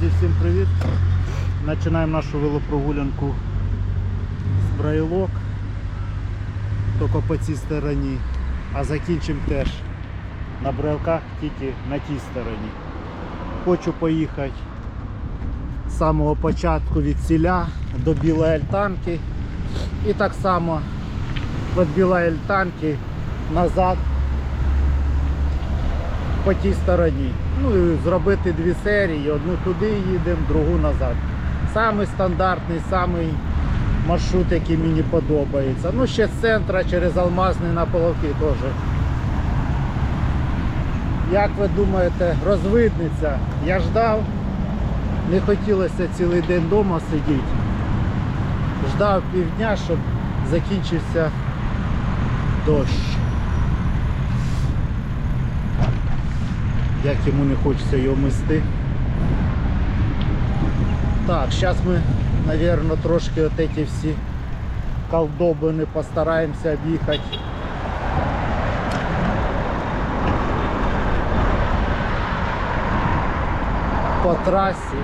Друзі, всім привіт! Починаємо нашу велопрогулянку з Брайлок, тільки по цій стороні, а закінчимо теж на брайлках тільки на тій стороні. Хочу поїхати з самого початку від селя до Білої Альтанки і так само від Білої Альтанки назад по тій стороні. Ну зробити дві серії, одну туди їдемо, другу назад. Самий стандартний, самий маршрут, який мені подобається. Ну ще з центра через Алмазний на Половки теж. Як ви думаєте, розвидниця? Я ждав, не хотілося цілий день вдома сидіти. Ждав півдня, щоб закінчився дощ. як йому не хочеться його мести. Так, зараз ми, мабуть, трошки от эти всі колдобини постараємося об'їхати. По трасі.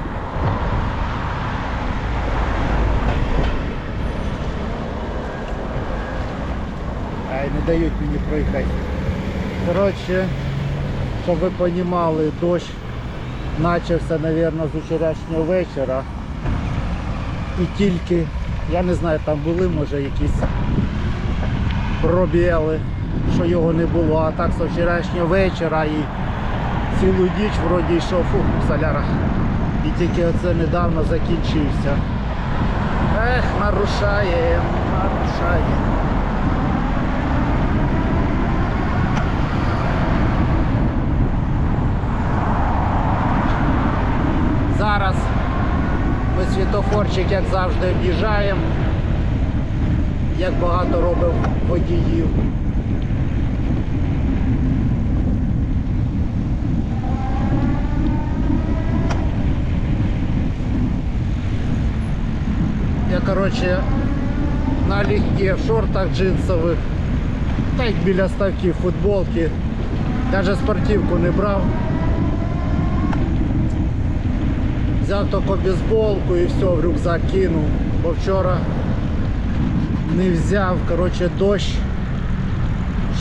Ай, не дають мені проїхати. Коротше, Щоб ви розуміли, дощ почався, мабуть, з вчорашнього вечора. І тільки, я не знаю, там були, може, якісь пробіли, що його не було, а так з вчорашнього вечора і цілу ніч вроді йшов фух, соляра. І тільки оце недавно закінчився. Ех, нарушає, нарушає. Зараз ми світофорчик, як завжди, об'їжджаємо. Як багато робив водіїв. Я, коротше, на легке, в шортах джинсових, та й біля ставки футболки. Навіть спортивку не брав. Взяв тільки бейсболку і все, в рюкзак кинув, бо вчора не взяв, коротше, дощ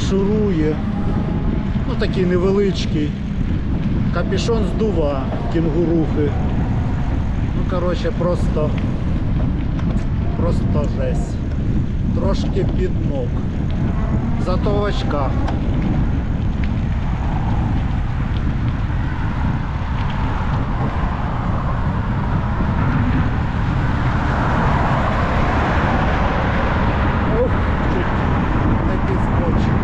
шурує. Ну такий невеличкий. Капюшон здува, кінгурухи. Ну, коротше, просто просто жесть. Трошки під ног. Зато в очках. Ух, чуть не підскочив.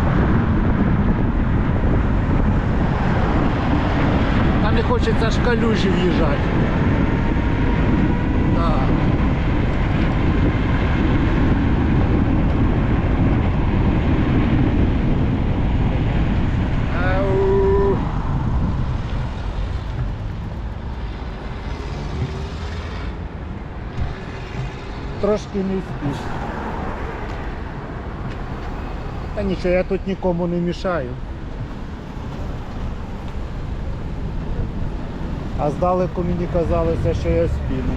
Та не хочеться ж калюжі в'їжджати. Трошки не спіш. Та нічого, я тут нікому не мішаю. А здалеку мені казалося, що я спіну.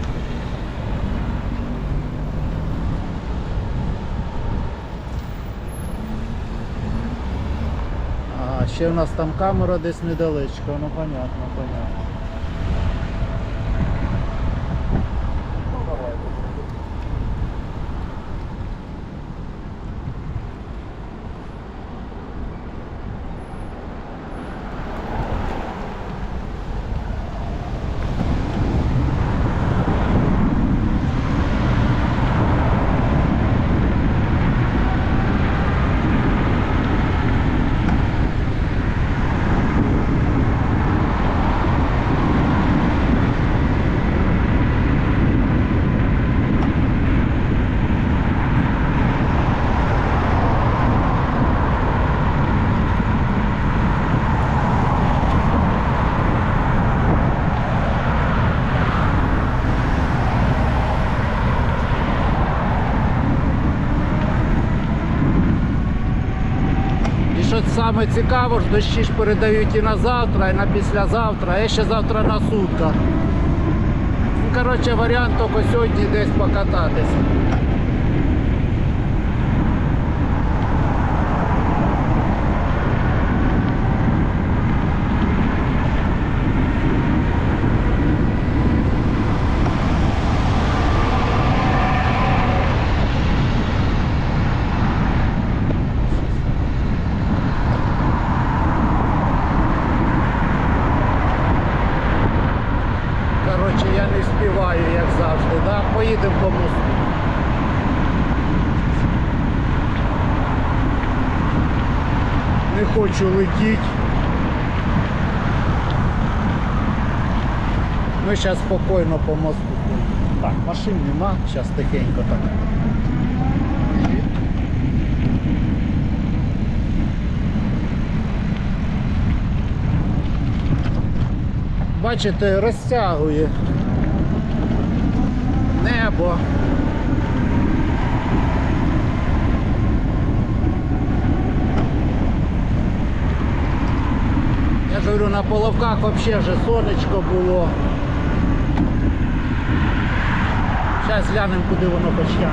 Ага, ще в нас там камера десь недалечко, ну понятно, понятно. що саме цікаво, що дощі ж передають і на завтра, і на післязавтра, я ще завтра на сутках. коротше, варіант тільки сьогодні десь покататися. Коротше, я не співаю, як завжди, да? Поїдемо по мосту. Не хочу летіти. Ми зараз спокійно по мосту. Так, машин нема, зараз тихенько так. Бачите, розтягує небо. Ж говорю, на половках взагалі вже сонечко було. Зараз глянемо, куди воно почтяне.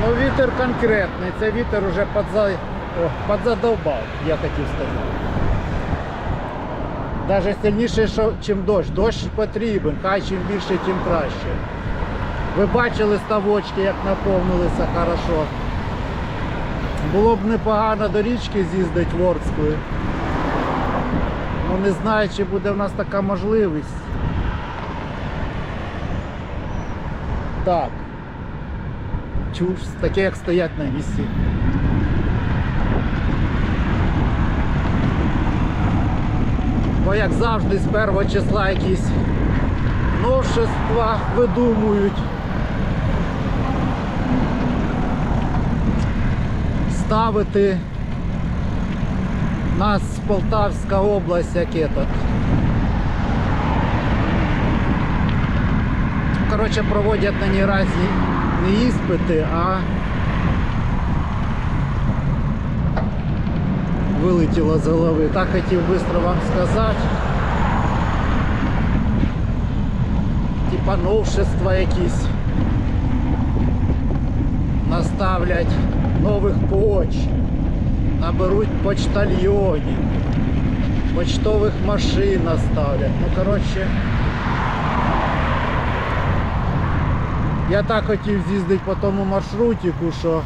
Ну вітер конкретний, це вітер уже подза... О, подзадовбав, я хотів сказати. Навіть сильніше, чим дощ. Дощ потрібен, хай чим більше, тим краще. Ви бачили ставочки, як наповнилися хорошо. Було б непогано до річки з'їздити Вордською. Ну не знаю, чи буде в нас така можливість. Так. Чуш, таке як стоять на місці. Як завжди з першого числа якісь новшества видумують. Ставити нас Полтавська область як этот. Коротше, проводять на ній разні не іспити, а вилетіло з голови. Так хотів швидко вам сказати. Типа новшества якісь. Наставлять нових поч, наберуть почтальйонів, почтових машин наставлять. Ну, коротше. Я так хотів з'їздити по тому маршрутику, що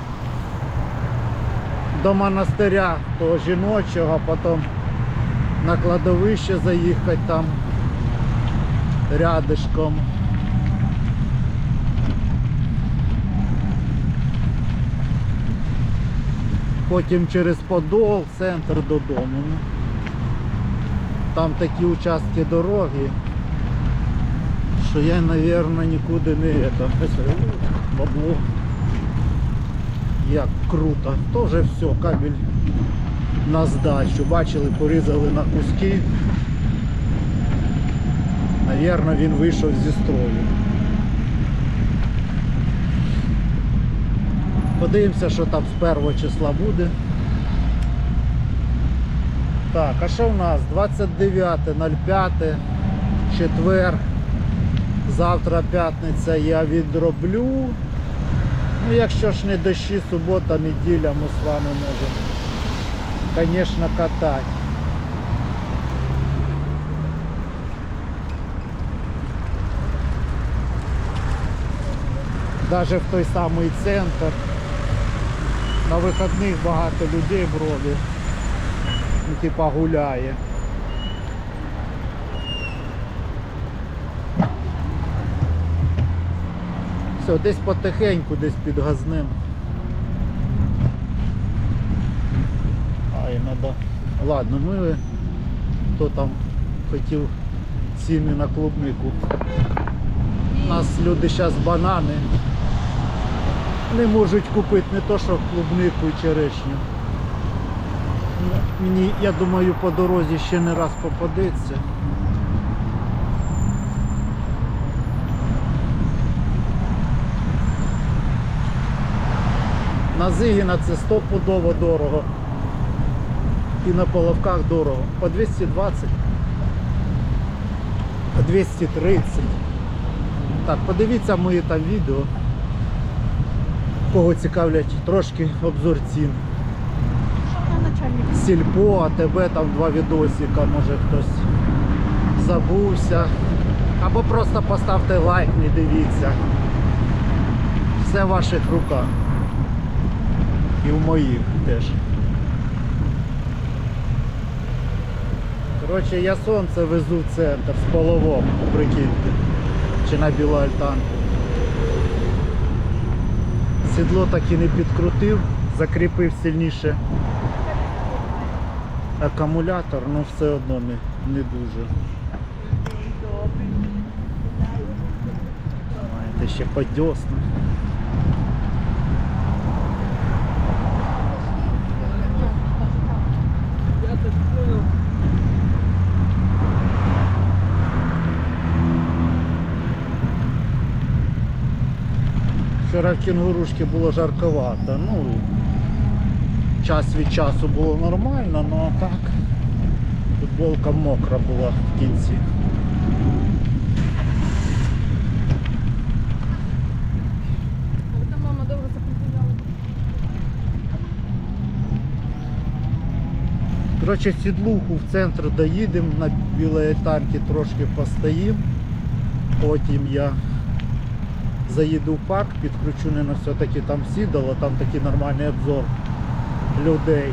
до монастиря того жіночого, потім на кладовище заїхати там рядишком. Потім через Подол, центр додому. Ну, Там такі участки дороги що я, наверное, нікуди не это. Бабло. Як круто. То вже все, кабель на здачу. Бачили, порізали на куски. Наверно, він вийшов зі строю. Подивимося, що там з першого числа буде. Так, а що в нас? 29.05, четвер. Завтра п'ятниця я відроблю. Ну, якщо ж не дощі, субота, неділя, ми з вами можемо, звісно, катати. Навіть в той самий центр. На вихідних багато людей броди. Ну, типа гуляє. Все, десь потихеньку, десь під газним. Ай, надо. Ладно, ми хто там хотів ціни на клубнику. У нас люди зараз банани не можуть купити не то, що клубнику і черешню. Ну, Мені, я думаю, по дорозі ще не раз попадеться. На Зигіна це стопудово дорого. І на половках дорого. По 220. По 230. Так, подивіться мої там відео. Кого цікавлять трошки обзор цін. Сільпо, АТБ, там два відосика, може хтось забувся. Або просто поставте лайк, не дивіться. Все в ваших руках. І в моїх теж. Коротше, я сонце везу в центр з половом, прикиньте. Чи на білу альтанку. Сідло так і не підкрутив, закріпив сильніше акумулятор, ну все одно не, не дуже. Знаєте, ще подьосно. Вчора в кінгурушки було жарковато, ну час від часу було нормально, ну а так. Футболка мокра була в кінці. Коротше, сідлуху в центр доїдемо, на білої танки трошки постоїм. Потім я заїду в парк, підключу не на все-таки там сідало, там такий нормальний обзор людей.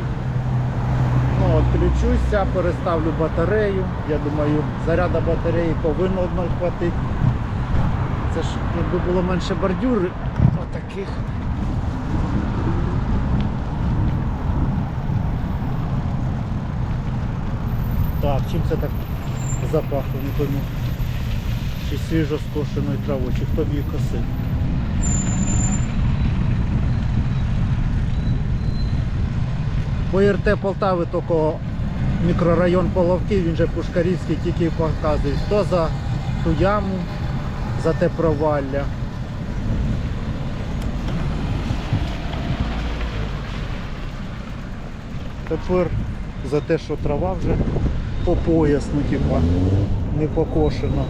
Ну, відключуся, переставлю батарею. Я думаю, заряда батареї повинно одної хватити. Це ж якби було менше бордюри, отаких. Так, чим це так запахло, не пойму. Чи свіжо скошеною травою, чи хто б її косив. По РТ Полтави тільки мікрорайон Половки, він же Пушкарівський тільки показує, хто за ту яму, за те провалля. Тепер за те, що трава вже по пояс, ну типа, не покошена.